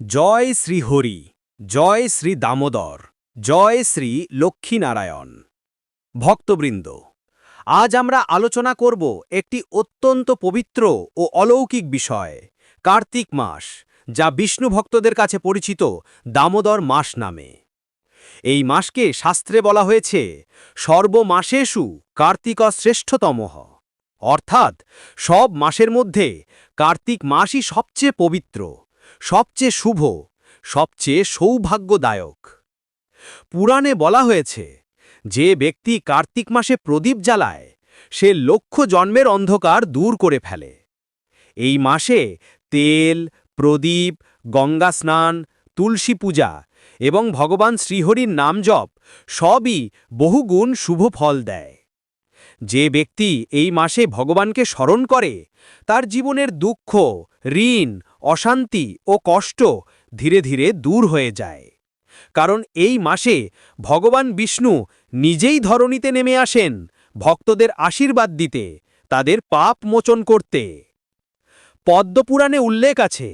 জয় শ্রী হরি, জয় শ্রী দামোদর, জয় শ্রী লক্ষ্মীনারায়ণ। ভক্তবৃন্দ, আজ আমরা আলোচনা করব একটি অত্যন্ত পবিত্র ও অলৌকিক বিষয়, কার্তিক মাস, যা বিষ্ণু ভক্তদের কাছে পরিচিত দামোদর মাস নামে। এই মাসকে শাস্ত্রে বলা হয়েছে, সর্বমাসেষু কার্তিক শ্রেষ্ঠতমঃ অর্থাৎ সব মাসের মধ্যে কার্তিক মাসই সবচেয়ে পবিত্র। সবচেয়ে শুভ, সবচেয়ে সৌভাগ্যদায়ক। পুরাণে বলা হয়েছে, যে ব্যক্তি কার্তিক মাসে প্রদীপ জ্বালায়, সে লক্ষ জন্মের অন্ধকার দূর করে ফেলে। এই মাসে তেল, প্রদীপ, গঙ্গা স্নান, তুলসী পূজা এবং ভগবান শ্রীহরির নাম জপ সবই বহুগুণ শুভ ফল দেয়। যে ব্যক্তি এই মাসে ভগবানকে স্মরণ করে, তার জীবনের দুঃখ, ঋণ অশান্তি ও কষ্ট ধীরে ধীরে দূর হয়ে যায়। কারণ এই মাসে ভগবান বিষ্ণু নিজেই ধরণীতে নেমে আসেন ভক্তদের আশীর্বাদ দিতে, তাদের পাপ মোচন করতে। পদ্মপুরাণে উল্লেখ আছে,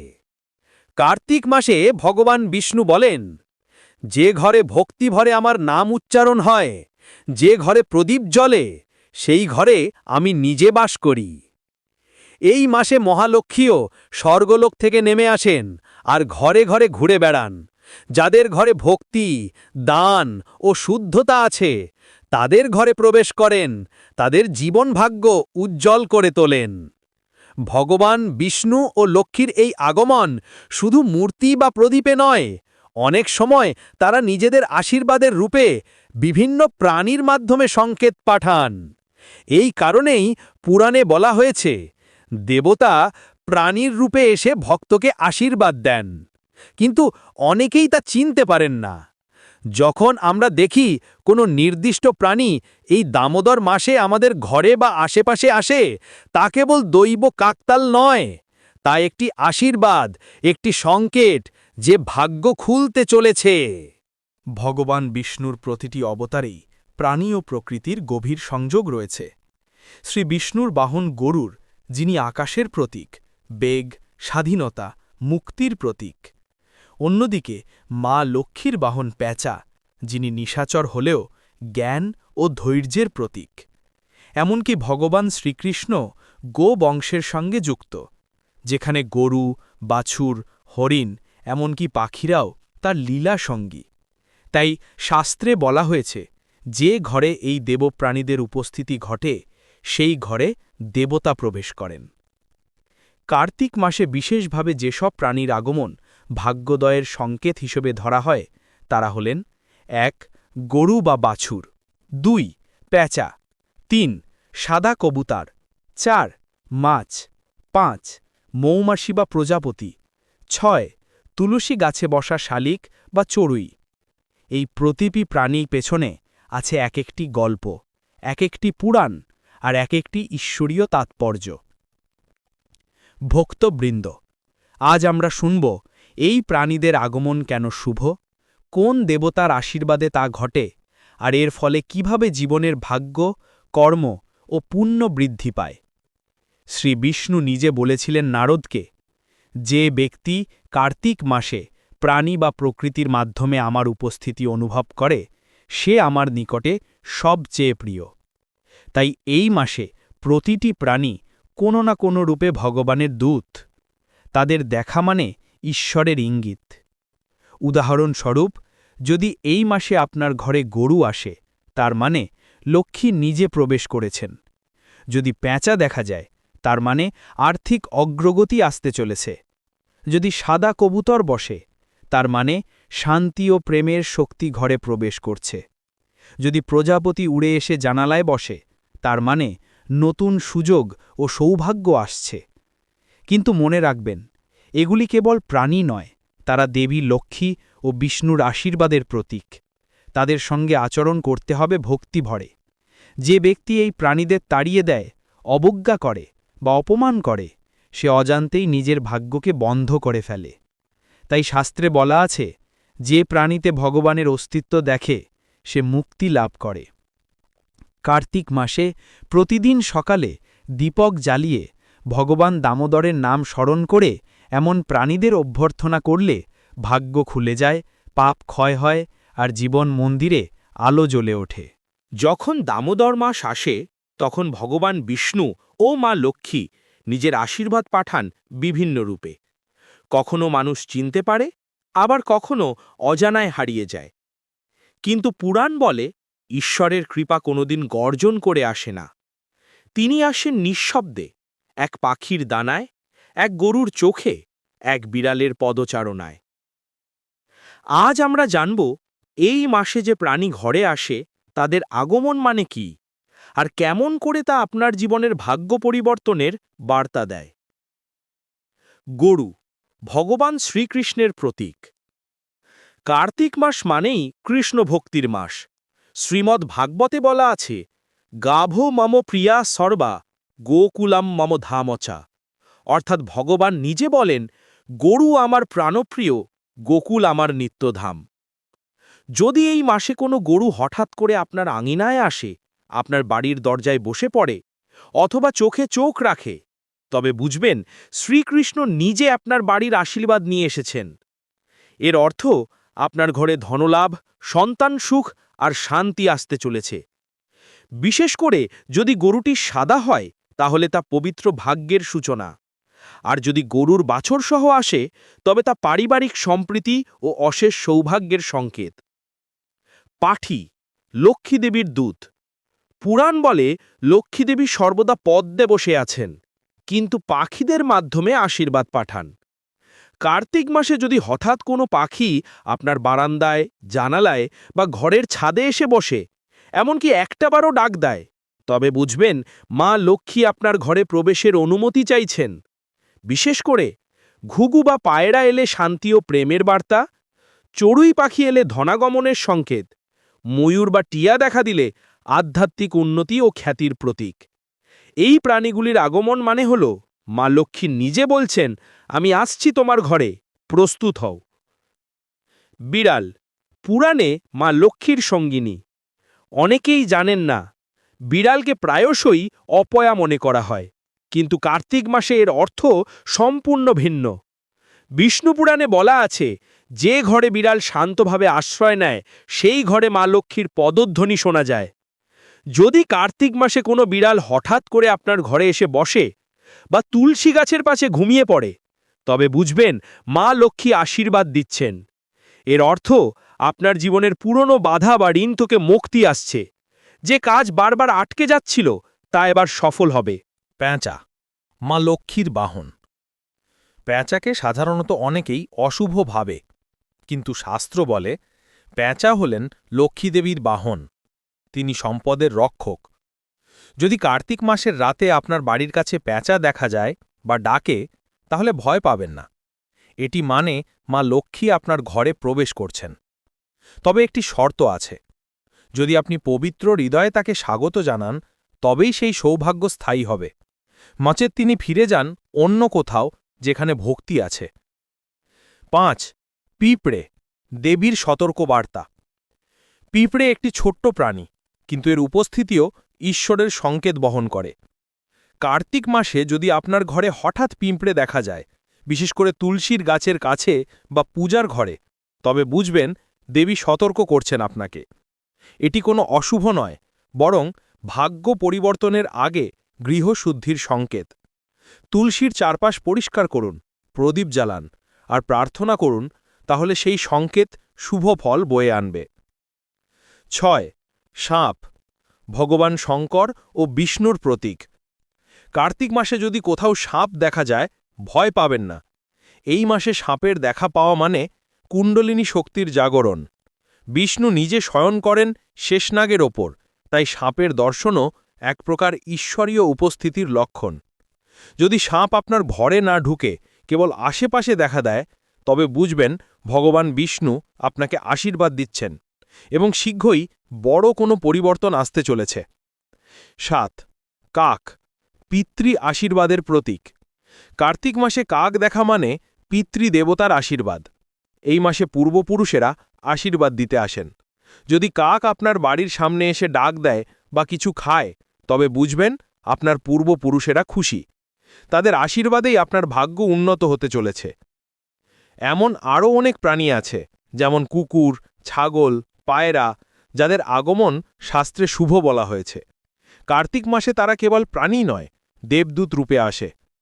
কার্তিক মাসে ভগবান বিষ্ণু বলেন, যে ঘরে ভক্তি ভরে আমার নাম উচ্চারণ হয়, যে ঘরে প্রদীপ জ্বলে, সেই ঘরে আমি নিজে বাস করি। এই মাসে মহালক্ষ্মীও স্বর্গলোক থেকে নেমে আসেন আর ঘরে ঘরে ঘুরে বেড়ান। যাদের ঘরে ভক্তি, দান ও শুদ্ধতা আছে, তাদের ঘরে প্রবেশ করেন, তাদের জীবন ভাগ্য উজ্জ্বল করে তোলেন। ভগবান বিষ্ণু ও লক্ষ্মীর এই আগমন শুধু মূর্তি বা প্রদীপে নয়, অনেক সময় তারা নিজেদের আশীর্বাদের রূপে বিভিন্ন প্রাণীর মাধ্যমে সংকেত পাঠান। এই কারণেই পুরাণে বলা হয়েছে দেবতা প্রাণীর রূপে এসে ভক্তকে আশীর্বাদ দেন। কিন্তু অনেকেই তা চিনতে পারেন না। যখন আমরা দেখি কোনো নির্দিষ্ট প্রাণী এই দামোদর মাসে আমাদের ঘরে বা আশেপাশে আসে, তা কেবল দৈব কাকতাল নয়, তা একটি আশীর্বাদ, একটি সংকেত যে ভাগ্য খুলতে চলেছে। ভগবান বিষ্ণুর প্রতিটি অবতারেই প্রাণী ও প্রকৃতির গভীর সংযোগ রয়েছে। শ্রী বিষ্ণুর বাহন গরুর যিনি আকাশের প্রতীক, বেগ, স্বাধীনতা, মুক্তির প্রতীক। অন্যদিকে, মা লক্ষ্মীর বাহন প্যাঁচা, যিনি নিশাচর হলেও জ্ঞান ও ধৈর্যের প্রতীক। এমনকি ভগবান শ্রীকৃষ্ণ গো বংশের সঙ্গে যুক্ত, যেখানে গরু, বাছুর, হরিণ, এমনকি পাখিরাও তার লীলা সঙ্গী। তাই শাস্ত্রে বলা হয়েছে, যে ঘরে এই দেবপ্রাণীদের উপস্থিতি ঘটে সেই ঘরে দেবতা প্রবেশ করেন। কার্তিক মাসে বিশেষভাবে যেসব প্রাণীর আগমন ভাগ্যোদয়ের সংকেত হিসেবে ধরা হয়, তারা হলেন, এক, গরু বা বাছুর, দুই, প্যাঁচা, তিন, সাদা কবুতার, চার, মাছ, পাঁচ মৌমাসি বা প্রজাপতি, ছয়, তুলসী গাছে বসা শালিক বা চড়ুই। এই প্রতিটি প্রাণী পেছনে আছে এক একটি গল্প এক একটি পুরাণ আর এক একটি ঈশ্বরীয় তাৎপর্য। ভক্তবৃন্দ, আজ আমরা শুনব, এই প্রাণীদের আগমন কেন শুভ? কোন দেবতার আশীর্বাদে তা ঘটে? আর এর ফলে কীভাবে জীবনের ভাগ্য, কর্ম ও পুণ্য বৃদ্ধি পায়? শ্রী বিষ্ণু নিজে বলেছিলেন নারদকে, যে ব্যক্তি কার্তিক মাসে প্রাণী বা প্রকৃতির মাধ্যমে আমার উপস্থিতি অনুভব করে, সে আমার নিকটে সবচেয়ে প্রিয়। তাই এই মাসে প্রতিটি প্রাণী কোনো না কোনো রূপে ভগবানের দূত। তাদের দেখা মানে ঈশ্বরের ইঙ্গিত। উদাহরণস্বরূপ, যদি এই মাসে আপনার ঘরে গরু আসে, তার মানে লক্ষ্মী নিজে প্রবেশ করেছেন। যদি প্যাঁচা দেখা যায়, তার মানে আর্থিক অগ্রগতি আসতে চলেছে। যদি সাদা কবুতর বসে, তার মানে শান্তি ও প্রেমের শক্তি ঘরে প্রবেশ করছে। যদি প্রজাপতি উড়ে এসে জানালায় বসে তার মানে নতুন সুযোগ ও সৌভাগ্য আসছে। কিন্তু মনে রাখবেন, এগুলি কেবল প্রাণী নয়, তারা দেবী লক্ষ্মী ও বিষ্ণুর আশীর্বাদের প্রতীক। তাদের সঙ্গে আচরণ করতে হবে ভক্তি ভরে যে ব্যক্তি এই প্রাণীদের তাড়িয়ে দেয়, অবজ্ঞা করে বা অপমান করে, সে অজান্তেই নিজের ভাগ্যকে বন্ধ করে ফেলে। তাই শাস্ত্রে বলা আছে, যে প্রাণীতে ভগবানের অস্তিত্ব দেখে, সে মুক্তি লাভ করে। কার্তিক মাসে প্রতিদিন সকালে দীপক জ্বালিয়ে ভগবান দামোদরের নাম স্মরণ করে এমন প্রাণীদের অভ্যর্থনা করলে ভাগ্য খুলে যায়, পাপ ক্ষয় হয় আর জীবন মন্দিরে আলো জ্বলে ওঠে। যখন দামোদর মাস আসে, তখন ভগবান বিষ্ণু ও মা লক্ষ্মী নিজের আশীর্বাদ পাঠান বিভিন্ন রূপে। কখনো মানুষ চিনতে পারে, আবার কখনো অজানায় হারিয়ে যায়। কিন্তু পুরাণ বলে ঈশ্বরের কৃপা কোনোদিন গর্জন করে আসে না। তিনি আসেন নিঃশব্দে, এক পাখির দানায়, এক গরুর চোখে, এক বিড়ালের পদচারণায়। আজ আমরা জানব, এই মাসে যে প্রাণী ঘরে আসে, তাদের আগমন মানে কি? আর কেমন করে তা আপনার জীবনের ভাগ্য পরিবর্তনের বার্তা দেয়? গরু, ভগবান শ্রীকৃষ্ণের প্রতীক। কার্তিক মাস মানেই কৃষ্ণ ভক্তির মাস। শ্রীমদ্ ভাগবতে বলা আছে, গাভ মম প্রিয়া সর্বা, গোকুলাম মম ধামচা। অর্থাৎ ভগবান নিজে বলেন, গরু আমার প্রাণপ্রিয়, গোকুল আমার নিত্যধাম। যদি এই মাসে কোনো গরু হঠাৎ করে আপনার আঙিনায় আসে, আপনার বাড়ির দরজায় বসে পড়ে, অথবা চোখে চোখ রাখে, তবে বুঝবেন শ্রীকৃষ্ণ নিজে আপনার বাড়ির আশীর্বাদ নিয়ে এসেছেন। এর অর্থ, আপনার ঘরে ধনলাভ, সন্তান সুখ আর শান্তি আসতে চলেছে। বিশেষ করে যদি গরুটি সাদা হয়, তাহলে তা পবিত্র ভাগ্যের সূচনা। আর যদি গরুর বাছর সহ আসে, তবে তা পারিবারিক সম্প্রীতি ও অশেষ সৌভাগ্যের সংকেত। পাঠি লক্ষ্মীদেবীর দূত। পুরাণ বলে লক্ষ্মীদেবী সর্বদা পদ্মে বসে আছেন, কিন্তু পাখিদের মাধ্যমে আশীর্বাদ পাঠান। কার্তিক মাসে যদি হঠাৎ কোনো পাখি আপনার বারান্দায়, জানালায় বা ঘরের ছাদে এসে বসে, এমনকি একটাবারও ডাক দেয়, তবে বুঝবেন মা লক্ষ্মী আপনার ঘরে প্রবেশের অনুমতি চাইছেন। বিশেষ করে, ঘুঘু বা পায়রা এলে শান্তি ও প্রেমের বার্তা, চড়ুই পাখি এলে ধনাগমনের সংকেত, ময়ূর বা টিয়া দেখা দিলে আধ্যাত্মিক উন্নতি ও খ্যাতির প্রতীক। এই প্রাণীগুলির আগমন মানে হল মা লক্ষ্মী নিজে বলছেন, আমি আসছি তোমার ঘরে, প্রস্তুত হও। বিড়াল, পুরাণে মা লক্ষ্মীর সঙ্গিনী। অনেকেই জানেন না, বিড়ালকে প্রায়শই অপয়া মনে করা হয়, কিন্তু কার্তিক মাসে এর অর্থ সম্পূর্ণ ভিন্ন। বিষ্ণুপুরাণে বলা আছে, যে ঘরে বিড়াল শান্তভাবে আশ্রয় নেয়, সেই ঘরে মা লক্ষ্মীর পদধ্বনি শোনা যায়। যদি কার্তিক মাসে কোনো বিড়াল হঠাৎ করে আপনার ঘরে এসে বসে বা তুলসী গাছের পাশে ঘুমিয়ে পড়ে। তবে বুঝবেন, মা লক্ষ্মী আশীর্বাদ দিচ্ছেন। এর অর্থ, আপনার জীবনের পুরনো বাধা বা ঋণ তোকে মুক্তি আসছে। যে কাজ বারবার আটকে যাচ্ছিল, তা এবার সফল হবে। প্যাঁচা, মা লক্ষ্মীর বাহন। প্যাঁচাকে সাধারণত অনেকেই অশুভ ভাবে। কিন্তু শাস্ত্র বলে, প্যাঁচা হলেন লক্ষ্মীদেবীর বাহন। তিনি সম্পদের রক্ষক। যদি কার্তিক মাসের রাতে আপনার বাড়ির কাছে প্যাঁচা দেখা যায় বা ডাকে, তাহলে ভয় পাবেন না। এটি মানে মা লক্ষ্মী আপনার ঘরে প্রবেশ করছেন। তবে একটি শর্ত আছে। যদি আপনি পবিত্র হৃদয়ে তাকে স্বাগত জানান, তবেই সেই সৌভাগ্য স্থায়ী হবে। মাচের তিনি ফিরে যান অন্য কোথাও যেখানে ভক্তি আছে। পাঁচ, পিঁপড়ে, দেবীর সতর্ক বার্তা পিঁপড়ে একটি ছোট্ট প্রাণী, কিন্তু এর উপস্থিতিও ঈশ্বরের সংকেত বহন করে। কার্তিক মাসে যদি আপনার ঘরে হঠাৎ পিঁপড়ে দেখা যায়, বিশেষ করে তুলসীর গাছের কাছে বা পূজার ঘরে, তবে বুঝবেন দেবী সতর্ক করছেন আপনাকে। এটি কোনো অশুভ নয়, বরং ভাগ্য পরিবর্তনের আগে গৃহশুদ্ধির সংকেত। তুলসীর চারপাশ পরিষ্কার করুন, প্রদীপ জ্বালান, আর প্রার্থনা করুন, তাহলে সেই সংকেত শুভ ফল বয়ে আনবে। ছয়, সাপ ভগবান শঙ্কর ও বিষ্ণুর প্রতীক। কার্তিক মাসে যদি কোথাও সাপ দেখা যায়, ভয় পাবেন না। এই মাসে সাপের দেখা পাওয়া মানে কুণ্ডলিনী শক্তির জাগরণ। বিষ্ণু নিজে শয়ন করেন শেষনাগের ওপর, তাই সাপের দর্শনও এক প্রকার ঈশ্বরীয় উপস্থিতির লক্ষণ। যদি সাপ আপনার ঘরে না ঢুকে, কেবল আশেপাশে দেখা দেয়, তবে বুঝবেন ভগবান বিষ্ণু আপনাকে আশীর্বাদ দিচ্ছেন এবং শীঘ্রই বড় কোনো পরিবর্তন আসতে চলেছে। সাত, কাক, পিতৃ আশীর্বাদের প্রতীক। কার্তিক মাসে কাক দেখা মানে পিতৃ দেবতার আশীর্বাদ। এই মাসে পূর্বপুরুষেরা আশীর্বাদ দিতে আসেন। যদি কাক আপনার বাড়ির সামনে এসে ডাক দেয় বা কিছু খায়, তবে বুঝবেন আপনার পূর্বপুরুষেরা খুশি। তাদের আশীর্বাদেই আপনার ভাগ্য উন্নত হতে চলেছে। এমন আরও অনেক প্রাণী আছে, যেমন কুকুর, ছাগল, পায়রা যাদের আগমন শাস্ত্রে শুভ বলা হয়েছে। কার্তিক মাসে তারা কেবল প্রাণী নয়, দেবদূত রূপে আসে।